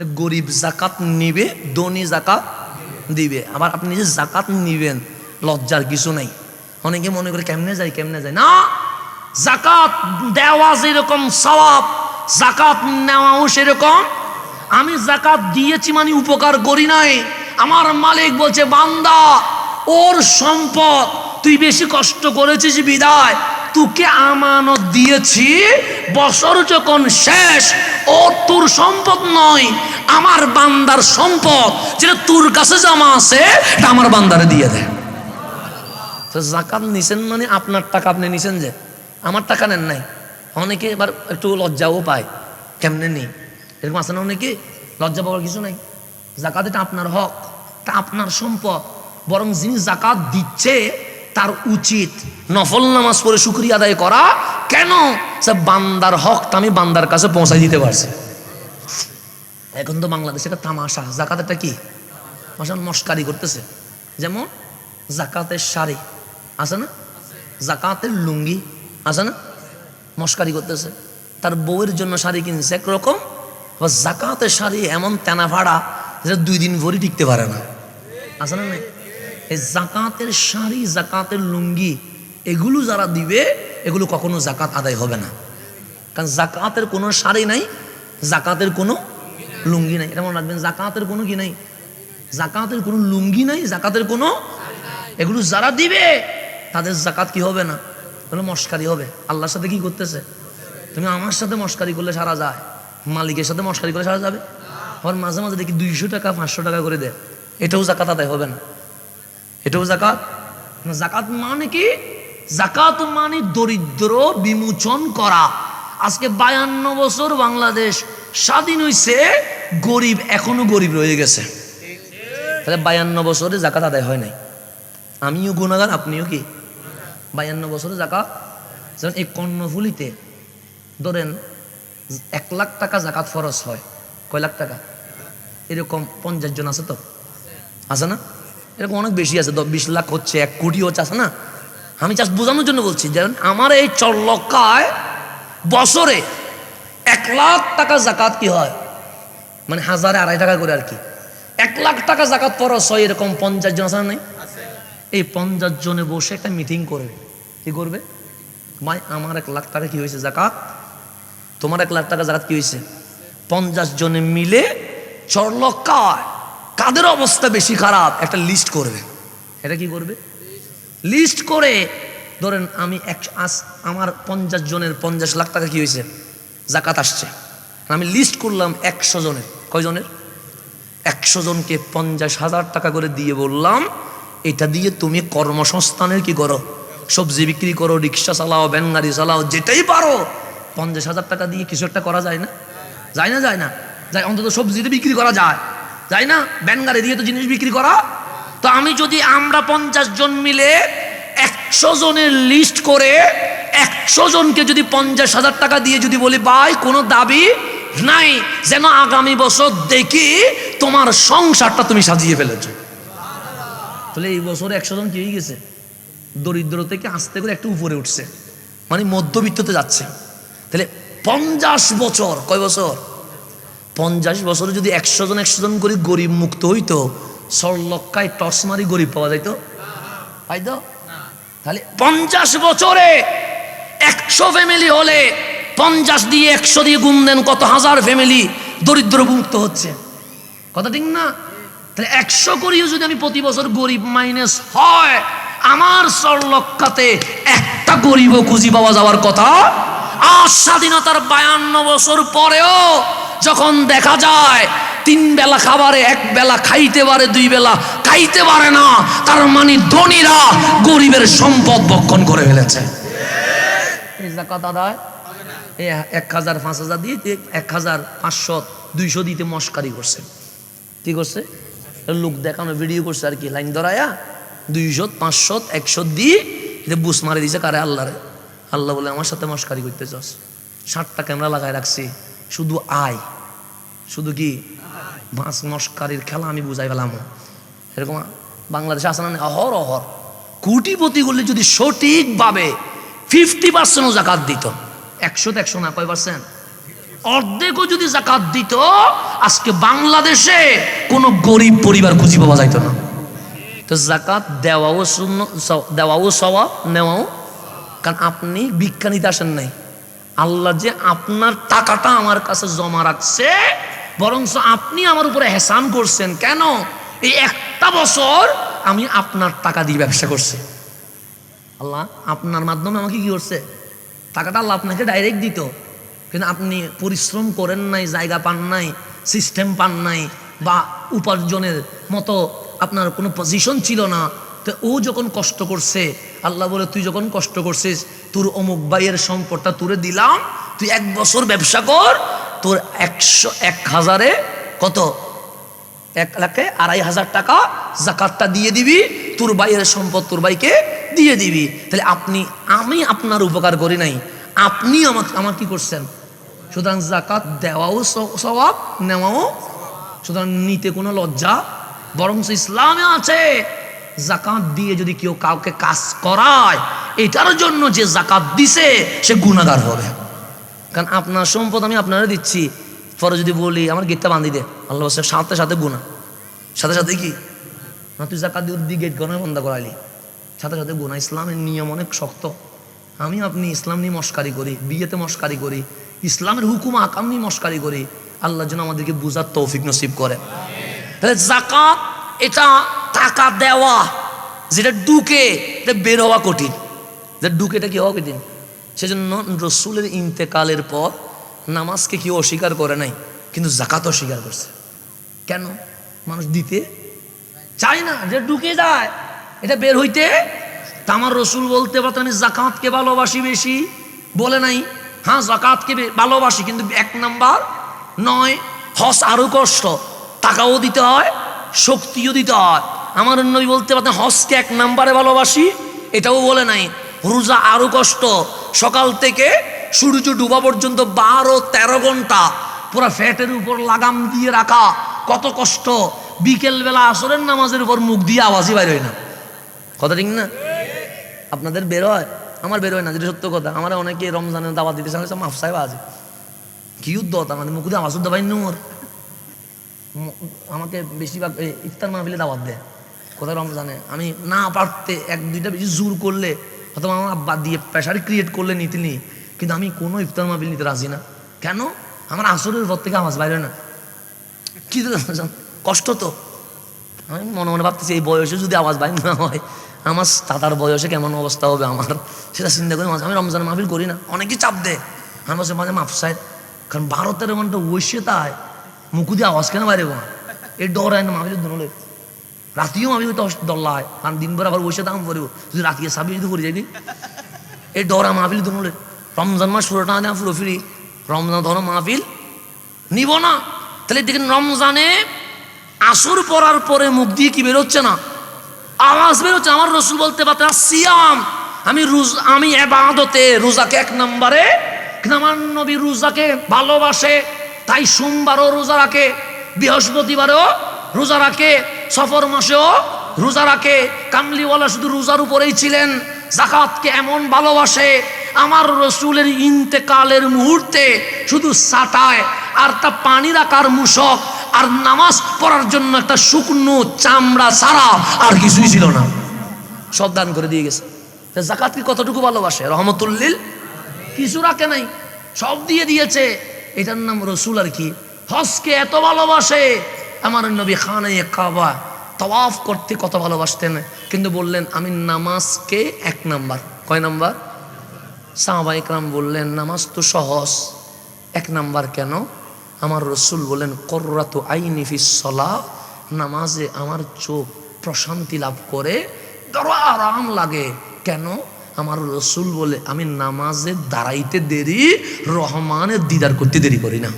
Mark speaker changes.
Speaker 1: গরিব জাকাত নিবে, ধনী জাকাত দিবে। আবার আপনি যে জাকাত নিবেন, লজ্জার কিছু নাই। অনেকে মনে করে, কেমনে যায় কেমনে যায় না! জাকাত দেওয়া যেরকম সওয়াব জাকাত নেওয়াও সেরকম। আমি জাকাত দিয়েছি মানে উপকার করি নাই। আমার মালিক বলছে, বান্দা, ওর সম্পদ, তুই বেশি কষ্ট করেছিস বিদায়। তোকে আমানত দিয়েছি, বছর যখন শেষ, ও তোর সম্পদ নয়, আমার বান্দার সম্পদ। যেটা তোর কাছে জমা আছে, এটা আমার বান্দারে দিয়ে দেয় তো জাকাত নিছেন মানে আপনার টাকা আপনি নিছেন যে, আমার টাকা নেন নাই। অনেকে এবার একটু লজ্জাও পায়, কেমনে নেই? এরকম আছে না অনেকে? লজ্জা পাওয়ার কিছু নাই। জাকাত এটা আপনার হক, এটা আপনার সম্পদ। বরং যিনি জাকাত দিচ্ছে তার উচিত নফল নামাজ পড়ে শুক্রিয়া আদায় করা। কেন? সে বান্দার হক আমি বান্দার কাছে পৌঁছাই দিতে পারছি। এখন তো বাংলাদেশে একটা তামাশা, জাকাত একটা কি? মাসান মস্কারি করতেছে। যেমন জাকাতের শাড়ি, আছে না? জাকাতের লুঙ্গি, আছে না? মস্কারি করতেছে। তার বউয়ের জন্য শাড়ি কিনছে একরকম জাকাতের শাড়ি এমন তেনা ভাড়া যেটা দুই দিন ভরি টিকতে পারে না। আছে না এই জাকাতের শাড়ি, জাকাতের লুঙ্গি, এগুলো যারা দিবে, এগুলো কখনো জাকাত আদায় হবে না। কারণ জাকাতের কোনো শাড়ি নাই, জাকাতের কোনো লুঙ্গি নাই। এটা মনে রাখবেন, জাকাতের কোনো কি নাই? জাকাতের কোনো লুঙ্গি নাই, জাকাতের কোনো এগুলো যারা দিবে, তাদের জাকাত কি হবে না? তাহলে মস্কারি হবে। আল্লাহর সাথে কি করতেছে? তুমি আমার সাথে মস্কারি করলে সারা যায়। মালিকের সাথে মস্কারি করলে সারা যাবে। আবার মাঝে মাঝে দেখি দুইশো টাকা, পাঁচশো টাকা করে দেয়। এটাও জাকাত আদায় হবে না। এটাও জাকাত জাকাত মানে কি? জাকাত মানে দরিদ্র বিমোচন করা। আজকে বায়ান্ন বছর বাংলাদেশ স্বাধীন হয়েছে গরিব এখনও গরিব রয়ে গেছে। তাহলে বায়ান্ন বছরে জাকাত আদায় হয় নাই। আমিও গুণাগার, আপনিও কি? বায়ান্ন বছরে জাকাত যেমন এই কর্ণফুলিতে, ধরেন, এক লাখ টাকা জাকাত ফরজ হয়। কয় লাখ টাকা? এরকম পঞ্চাশ জন আছে তো? আছে না? এরকম অনেক বেশি আছে, দশ বিশ লাখ হচ্ছে, এক কোটি হচ্ছে, আছে না? আমি চাষ বোঝানোর জন্য বলছি, যেমন আমার এই চল্লকায় বছরে এক লাখ টাকা জাকাত কি হয়? মানে হাজারে আড়াই টাকা করে আর কি। এক লাখ টাকা জাকাত পরশ হয় এরকম পঞ্চাশ জন, আছে নাই? এই পঞ্চাশ জনে বসে একটা মিটিং করবে। কি করবে? ভাই, আমার এক লাখ টাকা কি হয়েছে জাকাত? তোমার এক লাখ টাকা জাকাত কি হয়েছে? পঞ্চাশ জনে মিলে চরলকায় কাদের অবস্থা বেশি খারাপ? একটা লিস্ট করবে। এটা কি করবে? লিস্ট করে, ধরেন আমি এক আস আমার পঞ্চাশ জনের পঞ্চাশ লাখ টাকা কি হয়েছে? জাকাত আসছে। আমি লিস্ট করলাম একশো জনের। কয়জনের? একশো জনকে পঞ্চাশ হাজার টাকা করে দিয়ে বললাম, এটা দিয়ে তুমি কর্মসংস্থানের কি করো? সবজি বিক্রি করো, রিক্সা চালাও ভ্যান গাড়ি চালাও, যেটাই পারো। পঞ্চাশ হাজার টাকা দিয়ে কিছু একটা করা যায় না? যায় না যায় না। যায়, অন্তত সবজিতে বিক্রি করা যায়। যায় না? ভ্যান দিয়ে তো জিনিস বিক্রি করা। তো আমি যদি আমরা পঞ্চাশ জন মিলে একশো জনের লিস্ট করে একশো জনকে যদি পঞ্চাশ হাজার টাকা দিয়ে যদি বলি, ভাই, কোনো দাবি নাই, যেন আগামী বছর দেখি তোমার সংসারটা তুমি সাজিয়ে ফেলেছো। তাহলে এই বছর একশো জন কি গেছে? দরিদ্র থেকে আস্তে করে একটু উপরে উঠছে। মানে মধ্যবিত্ততে যাচ্ছে। তাহলে পঞ্চাশ বছর, কয় বছর? পঞ্চাশ বছরে যদি একশো জন একশো জন করে গরিব মুক্ত হইতো সরলক্ষায় টস মারি গরিব পাওয়া যাইতো? তাই তো তাহলে পঞ্চাশ বছরে একশো ফ্যামিলি হলে পঞ্চাশ দিয়ে একশো দিয়ে গুণ দেন কত হাজার ফ্যামিলি দরিদ্র মুক্ত হচ্ছে? কথা ঠিক না? তাহলে একশো করিও যদি আমি প্রতি বছর গরিব মাইনাস হয়, আমার সরলক্ষাতে একটা গরিবও খুঁজি পাওয়া যাওয়ার কথা। আর স্বাধীনতার বায়ান্ন বছর পরেও যখন দেখা যায়, তিন বেলা খাবারে এক বেলা খাইতে পারে, দুই বেলা খাইতে পারে না, তার মানে ধনীরা গরিবের সম্পদ বক্ষণ করে ফেলেছে। এক হাজার, পাঁচ হাজার দিয়ে এক হাজার পাঁচশো, দুইশো দিতে মস্কারি করছে। কি করছে? লোক দেখানো, ভিডিও করছে আর কি, লাইন ধরায়া, দুইশো, পাঁচশো, একশো দিয়ে এটা বুস মারি দিছে কারে আল্লাহরে। আল্লাহ বলে, আমার সাথে মস্কারি করতে চাস। ষাটটা ক্যামেরা লাগাই রাখছি, শুধু আয়। শুধু কি? মাছ মস্কারির খেলা আমি বুঝাই পেলাম এরকম বাংলাদেশে আসে না অহর অহর। কোটিপতি করলে যদি সঠিকভাবে ফিফটি পার্সেন্টও জাকাত দিত একশো একশো না, কয় পার্সেন্ট অর্ধেকও যদি জাকাত দিত, আজকে বাংলাদেশে কোনো গরিব পরিবার খুঁজি পাওয়া যাইতো না। তো জাকাত দেওয়াও শূন্য দেওয়াও সওয়াব নেওয়াও। কারণ আপনি বিজ্ঞানীতে আসেন নাই। আল্লাহ যে আপনার টাকাটা আমার কাছে জমা রাখছে বরং আপনি আমার উপরে হেসান করছেন। কেন? এই একটা বছর আমি আপনার টাকা দিয়ে ব্যবসা করছি। আল্লাহ, আপনার মাধ্যমে আমাকে কি করছে? টাকাটা আল্লাহ আপনাকে ডাইরেক্ট দিত। কিন্তু আপনি পরিশ্রম করেন নাই, জায়গা পান নাই সিস্টেম পান নাই, বা উপার্জনের মতো আপনার কোনো পজিশন ছিল না। তো ও যখন কষ্ট করছে, আল্লাহ বলে, তুই যখন কষ্ট করছিস, তোর অমুক ভাইয়ের সম্পদটা তুলে দিলাম, তুই এক বছর ব্যবসা কর তোর একশো, এক হাজারে কত? এক লাখে আড়াই হাজার টাকা জাকাতটা দিয়ে দিবি, তোর ভাইয়ের সম্পদ তোর ভাইকে দিয়ে দিবি। তাহলে আপনি, আমি আপনার উপকার করি নাই। আপনি আমাকে, আমার কি করছেন? সুতরাং জাকাত দেওয়াও স্বভাব নেওয়াও। সুতরাং নিতে কোনো লজ্জা। বরং ইসলামে আছে। জাকাত দিয়ে যদি কেউ কাউকে কাজ করায়, এটার জন্য যে জাকাত দিছে, সে গুণাগার হবে। কারণ আপনার সম্পদ আমি আপনারা দিচ্ছি। পরে যদি বলি, আমার গেটটা বান্ধি দে। আল্লাহ সাথে সাথে গুণা। সাথে সাথে কি? না, তুই জাকাত দিয়ে গেট গণা বন্ধ করাইলি সাথে সাথে গুণা। ইসলামের নিয়ম অনেক শক্ত। আমি আপনি ইসলাম নিয়ে মস্কারি করি, বিয়েতে মস্কারি করি, ইসলামের হুকুম, আকাম নিয়ে মস্কারি করি, আল্লাহ যেন আমাদেরকে বুঝার তৌফিক নসিব করে। তাহলে জাকাত এটা টাকা দেওয়া, যেটা ডুকে বের হওয়া কঠিন। যে ডুকে এটা কি হওয়া কঠিন? সেজন্য রসুলের ইন্তেকালের পর নামাজকে কেউ অস্বীকার করে নাই, কিন্তু জাকাত অস্বীকার করছে। কেন? মানুষ দিতে চায় না যে ঢুকে যায়। এটা বের হইতে তা আমার রসুল বলতে পারতেন, আমি জাকাতকে ভালোবাসি বেশি। বলে নাই। হ্যাঁ জাকাতকে ভালোবাসি, কিন্তু এক নাম্বার নয়, হস আরও কষ্ট। টাকাও দিতে হয়, শক্তিও দিতে হয়। আমার নবী বলতে পারতেন, হসকে এক নাম্বারে ভালোবাসি। এটাও বলে নাই। রোজা আরও কষ্ট সকাল থেকে সূর্য ডুবা পর্যন্ত বারো, তেরো ঘণ্টা পুরো ফ্যাটের উপর লাগাম দিয়ে রাখা, কত কষ্ট। বিকেল বেলা আসরের নামাজের উপর মুখ দিয়ে আওয়াজই বাইর হয় না। কথা ঠিক না? আপনাদের বের হয়? আমার বের হয় না, যেটা সত্য কথা। আমার অনেকে রমজানের দাওয়াত দিতে চাইছে মাফ সাহেব আছে কি উদ্যত? আমাদের মুখ দিয়ে আওয়াজ পাই নোর আমাকে বেশিরভাগ ইফতার মাহফিলে দাওয়াত দেয়। কোথায় রমজানে? আমি না পারতে এক, দুইটা বেশি জোর করলে অথবা আমার আব্বা দিয়ে প্রেশার ক্রিয়েট করলে নিতে নি কিন্তু আমি কোনো ইফতার মাহফিল নিতে রাজি না। কেন? আমার আসরের পর থেকে আওয়াজ বাইরে না। কি কষ্ট তো। আমি মনে মনে ভাবতেছি, এই বয়সে যদি আওয়াজ বাইর না হয়, আমার দাদার বয়সে কেমন অবস্থা হবে আমার? সেটা চিন্তা করি মাঝে আমি রমজান মাহফিল করি না। অনেকেই চাপ দেয়। আমি বলছি, মাঝে মাফ সাহেব, কারণ ভারতের তেরো ঘণ্টা ওইসে তাই মুখু দিয়ে আওয়াজ কেন বাইরে এই ডর হয় না মাহফিলের রাতিও মাহফিল তো দল্লা হয় কারণ দিনভর আবার ওইসে দাম পড়ব যদি রাতিকে সাবি যদি করে যাবি। এই ডরা মাহফিল দলে রমজান মাস পুরোটা না, পুরো ফিরি। রমজান ধরো মাহফিল নিব না। তাহলে দেখেন রমজানে আসর পড়ার পরে মুখ দিয়ে কি বেরোচ্ছে না? আওয়াজ বেরোচ্ছে আমার রসুল বলতে পারতে সিয়াম। আমি রোজ আমি এবাদতে রোজাকে এক নম্বরে। আমার নবী রোজাকে ভালোবাসে, তাই সোমবারও রোজা রাখে, বৃহস্পতিবারও রোজা রাখে। সফর মাসেও রোজা রাখে। কামলিওয়ালা শুধু রোজার উপরেই ছিলেন। জাকাতকে এমন ভালোবাসে, আমার রসুলের ইন্তেকালের মুহূর্তে শুধু সাটায়, আর তা পানি রাখার মুশক আর নামাজ পড়ার জন্য একটা শুকনো চামড়া ছাড়া আর কিছুই ছিল না। সব দান করে দিয়ে গেছে। জাকাতকে কতটুকু ভালোবাসে? রহমতুল্লিল? কিছু রাখে নাই। সব দিয়ে দিয়েছে। এটার নাম রসুল আর কি। হজকে এত ভালোবাসে আমার নবী খানে কাবা তওয়াফ করতে কত ভালোবাসতেন, কিন্তু বললেন, আমি নামাজকে এক নাম্বার। কয় নাম্বার? সাহাবা ইকরাম বললেন, নামাজ তো সহজ, এক নাম্বার কেন? আমার রসুল বললেন, কররাত আইনি ফিসলা নামাজে আমার চোখ প্রশান্তি লাভ করে ধরো আরাম লাগে। কেন? আমার রসুল বলে, আমি নামাজে দাঁড়াইতে দেরি, রহমানের দিদার করতে দেরি করি না।